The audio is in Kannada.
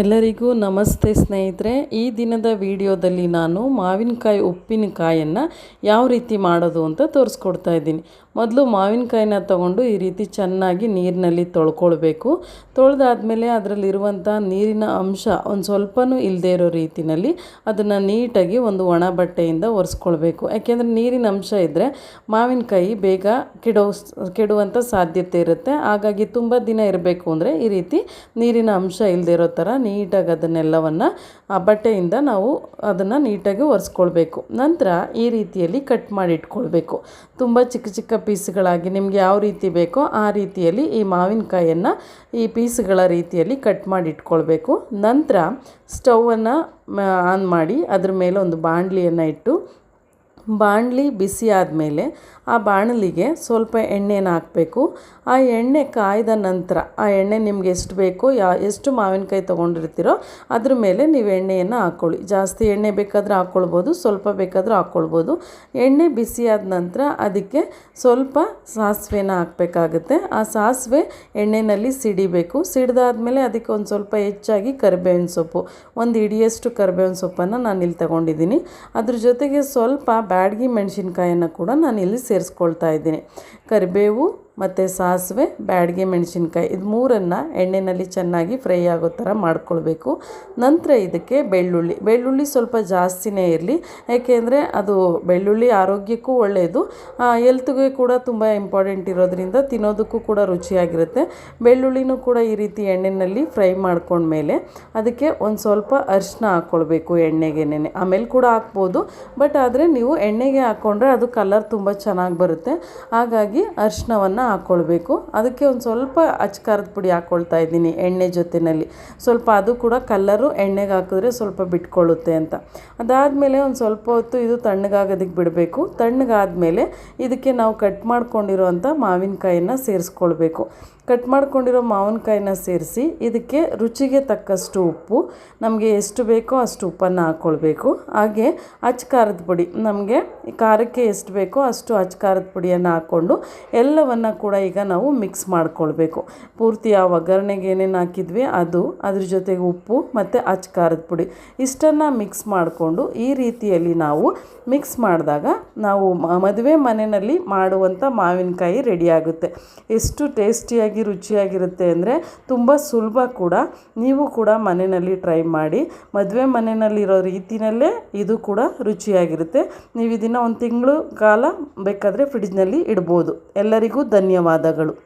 ಎಲ್ಲರಿಗೂ ನಮಸ್ತೆ ಸ್ನೇಹಿತರೆ. ಈ ದಿನದ ವಿಡಿಯೋದಲ್ಲಿ ನಾನು ಮಾವಿನಕಾಯಿ ಉಪ್ಪಿನಕಾಯನ್ನು ಯಾವ ರೀತಿ ಮಾಡೋದು ಅಂತ ತೋರಿಸ್ಕೊಡ್ತಾ ಇದ್ದೀನಿ. ಮೊದಲು ಮಾವಿನಕಾಯಿನ ತಗೊಂಡು ಈ ರೀತಿ ಚೆನ್ನಾಗಿ ನೀರಿನಲ್ಲಿ ತೊಳ್ಕೊಳ್ಬೇಕು. ತೊಳೆದಾದ್ಮೇಲೆ ಅದರಲ್ಲಿರುವಂಥ ನೀರಿನ ಅಂಶ ಒಂದು ಸ್ವಲ್ಪನೂ ಇಲ್ಲದೆ ಇರೋ ರೀತಿಯಲ್ಲಿ ಅದನ್ನು ನೀಟಾಗಿ ಒಂದು ಒಣ ಬಟ್ಟೆಯಿಂದ ಒರೆಸ್ಕೊಳ್ಬೇಕು. ಯಾಕೆಂದರೆ ನೀರಿನ ಅಂಶ ಇದ್ದರೆ ಮಾವಿನಕಾಯಿ ಬೇಗ ಕೆಡೋ ಕೆಡುವಂಥ ಸಾಧ್ಯತೆ ಇರುತ್ತೆ. ಹಾಗಾಗಿ ತುಂಬ ದಿನ ಇರಬೇಕು ಅಂದರೆ ಈ ರೀತಿ ನೀರಿನ ಅಂಶ ಇಲ್ಲದೆ ಇರೋ ಥರ ನೀಟಾಗಿ ಅದನ್ನೆಲ್ಲವನ್ನು ಆ ಬಟ್ಟೆಯಿಂದ ನಾವು ಅದನ್ನು ನೀಟಾಗಿ ಒರೆಸ್ಕೊಳ್ಬೇಕು. ನಂತರ ಈ ರೀತಿಯಲ್ಲಿ ಕಟ್ ಮಾಡಿ ಇಟ್ಕೊಳ್ಬೇಕು. ತುಂಬ ಚಿಕ್ಕ ಚಿಕ್ಕ ಪೀಸ್ಗಳಾಗಿ ನಿಮಗೆ ಯಾವ ರೀತಿ ಬೇಕೋ ಆ ರೀತಿಯಲ್ಲಿ ಈ ಮಾವಿನಕಾಯಿಯನ್ನು ಈ ಪೀಸ್ಗಳ ರೀತಿಯಲ್ಲಿ ಕಟ್ ಮಾಡಿ ಇಟ್ಕೊಳ್ಬೇಕು. ನಂತರ ಸ್ಟವನ್ನು ಆನ್ ಮಾಡಿ ಅದ್ರ ಮೇಲೆ ಒಂದು ಬಾಣಲಿಯನ್ನು ಇಟ್ಟು ಬಾಣಲಿ ಬಿಸಿ ಆದಮೇಲೆ ಆ ಬಾಣಲಿಗೆ ಸ್ವಲ್ಪ ಎಣ್ಣೆನ ಹಾಕಬೇಕು. ಆ ಎಣ್ಣೆ ಕಾಯ್ದ ನಂತರ, ಆ ಎಣ್ಣೆ ನಿಮ್ಗೆ ಎಷ್ಟು ಬೇಕೋ ಯಾ, ಎಷ್ಟು ಮಾವಿನಕಾಯಿ ತೊಗೊಂಡಿರ್ತೀರೋ ಅದ್ರ ಮೇಲೆ ನೀವು ಎಣ್ಣೆಯನ್ನು ಹಾಕ್ಕೊಳ್ಳಿ ಜಾಸ್ತಿ ಎಣ್ಣೆ ಬೇಕಾದರೂ ಹಾಕ್ಕೊಳ್ಬೋದು ಸ್ವಲ್ಪ ಬೇಕಾದರೂ ಹಾಕ್ಕೊಳ್ಬೋದು ಎಣ್ಣೆ ಬಿಸಿಯಾದ ನಂತರ ಅದಕ್ಕೆ ಸ್ವಲ್ಪ ಸಾಸಿವೆನ ಹಾಕಬೇಕಾಗುತ್ತೆ. ಆ ಸಾಸಿವೆ ಎಣ್ಣೆಯಲ್ಲಿ ಸಿಡಿಬೇಕು. ಸಿಡಿದಾದ್ಮೇಲೆ ಅದಕ್ಕೆ ಒಂದು ಸ್ವಲ್ಪ ಹೆಚ್ಚಾಗಿ ಕರಿಬೇವಿನ ಸೊಪ್ಪು. ಒಂದು ಇಡಿಯಷ್ಟು ಕರಿಬೇವಿನ ಸೊಪ್ಪನ್ನು ನಾನು ಇಲ್ಲಿ ತಗೊಂಡಿದ್ದೀನಿ. ಅದ್ರ ಜೊತೆಗೆ ಸ್ವಲ್ಪ ಬ್ಯಾಡಗಿ ಮೆಣಸಿನ್ಕಾಯನ್ನು ಕೂಡ ನಾನು ಇಲ್ಲಿ ಸೇರಿಸ್ಕೊಳ್ತಾ ಇದ್ದೀನಿ. ಕರಿಬೇವು ಮತ್ತು ಸಾಸಿವೆ, ಬ್ಯಾಡಗೆ ಮೆಣಸಿನ್ಕಾಯಿ. ಇದು ಮೂರನ್ನು ಎಣ್ಣೆಯಲ್ಲಿ ಚೆನ್ನಾಗಿ ಫ್ರೈ ಆಗೋ ಥರ ಮಾಡ್ಕೊಳ್ಬೇಕು. ನಂತರ ಇದಕ್ಕೆ ಬೆಳ್ಳುಳ್ಳಿ. ಬೆಳ್ಳುಳ್ಳಿ ಸ್ವಲ್ಪ ಜಾಸ್ತಿನೇ ಇರಲಿ. ಯಾಕೆಂದರೆ ಅದು ಬೆಳ್ಳುಳ್ಳಿ ಆರೋಗ್ಯಕ್ಕೂ ಒಳ್ಳೆಯದು ಎಲ್ತ್ಗೆ ಕೂಡ ತುಂಬ ಇಂಪಾರ್ಟೆಂಟ್ ಇರೋದ್ರಿಂದ ತಿನ್ನೋದಕ್ಕೂ ಕೂಡ ರುಚಿಯಾಗಿರುತ್ತೆ. ಬೆಳ್ಳುಳ್ಳಿನೂ ಕೂಡ ಈ ರೀತಿ ಎಣ್ಣೆಯಲ್ಲಿ ಫ್ರೈ ಮಾಡ್ಕೊಂಡ್ಮೇಲೆ ಅದಕ್ಕೆ ಒಂದು ಸ್ವಲ್ಪ ಅರಿಶಿನ ಹಾಕ್ಕೊಳ್ಬೇಕು ಎಣ್ಣೆಗೆನೇ ಆಮೇಲೆ ಕೂಡ ಹಾಕ್ಬೋದು, ಬಟ್ ಆದರೆ ನೀವು ಎಣ್ಣೆಗೆ ಹಾಕ್ಕೊಂಡ್ರೆ ಅದು ಕಲರ್ ತುಂಬ ಚೆನ್ನಾಗಿ ಬರುತ್ತೆ. ಹಾಗಾಗಿ ಅರಿಶಿನವನ್ನು ಹಾಕ್ಕೊಳ್ಬೇಕು ಅದಕ್ಕೆ ಒಂದು ಸ್ವಲ್ಪ ಅಚ್ಕಾರದ ಪುಡಿ ಹಾಕ್ಕೊಳ್ತಾ ಇದ್ದೀನಿ ಎಣ್ಣೆ ಜೊತೆಯಲ್ಲಿ ಸ್ವಲ್ಪ ಅದು ಕೂಡ ಕಲ್ಲರು ಎಣ್ಣೆಗೆ ಹಾಕಿದ್ರೆ ಸ್ವಲ್ಪ ಬಿಟ್ಕೊಳ್ಳುತ್ತೆ ಅಂತ. ಅದಾದಮೇಲೆ ಒಂದು ಸ್ವಲ್ಪ ಹೊತ್ತು ಇದು ತಣ್ಣಗಾಗೋದಕ್ಕೆ ಬಿಡಬೇಕು. ತಣ್ಣಗಾದಮೇಲೆ ಇದಕ್ಕೆ ನಾವು ಕಟ್ ಮಾಡ್ಕೊಂಡಿರೋವಂಥ ಮಾವಿನಕಾಯಿನ ಸೇರಿಸ್ಕೊಳ್ಬೇಕು. ಕಟ್ ಮಾಡ್ಕೊಂಡಿರೋ ಮಾವಿನಕಾಯಿನ ಸೇರಿಸಿ ಇದಕ್ಕೆ ರುಚಿಗೆ ತಕ್ಕಷ್ಟು ಉಪ್ಪು, ನಮಗೆ ಎಷ್ಟು ಬೇಕೋ ಅಷ್ಟು ಉಪ್ಪನ್ನು ಹಾಕ್ಕೊಳ್ಬೇಕು ಹಾಗೆ ಅಚ್ಚ ಖಾರದ ಪುಡಿ, ನಮಗೆ ಖಾರಕ್ಕೆ ಎಷ್ಟು ಬೇಕೋ ಅಷ್ಟು ಅಚ್ಚ ಖಾರದ ಪುಡಿಯನ್ನು ಹಾಕ್ಕೊಂಡು ಎಲ್ಲವನ್ನು ಕೂಡ ಈಗ ನಾವು ಮಿಕ್ಸ್ ಮಾಡ್ಕೊಳ್ಬೇಕು. ಪೂರ್ತಿ ಆ ಒಗ್ಗರಣೆಗೆ ಏನೇನು ಹಾಕಿದ್ವಿ, ಅದು, ಅದ್ರ ಜೊತೆಗೆ ಉಪ್ಪು ಮತ್ತು ಅಚ್ಚ ಖಾರದ ಪುಡಿ. ಇಷ್ಟನ್ನು ಮಿಕ್ಸ್ ಮಾಡಿಕೊಂಡು ಈ ರೀತಿಯಲ್ಲಿ ನಾವು ಮಿಕ್ಸ್ ಮಾಡಿದಾಗ ನಾವು ಮದುವೆ ಮನೆಯಲ್ಲಿ ಮಾಡುವಂಥ ಮಾವಿನಕಾಯಿ ರೆಡಿಯಾಗುತ್ತೆ ಎಷ್ಟು ಟೇಸ್ಟಿಯಾಗಿ ರುಚಿಯಾಗಿರುತ್ತೆ ಅಂದರೆ ತುಂಬ ಸುಲಭ ಕೂಡ ನೀವು ಕೂಡ ಮನೆಯಲ್ಲಿ ಟ್ರೈ ಮಾಡಿ, ಮದುವೆ ಮನೆಯಲ್ಲಿರೋ ರೀತಿಯಲ್ಲೇ ಇದು ಕೂಡ ರುಚಿಯಾಗಿರುತ್ತೆ. ನೀವು ಇದನ್ನು ಒಂದು ತಿಂಗಳು ಕಾಲ ಬೇಕಾದರೆ ಫ್ರಿಡ್ಜ್ನಲ್ಲಿ ಇಡ್ಬೋದು. ಎಲ್ಲರಿಗೂ ಧನ್ಯವಾದಗಳು.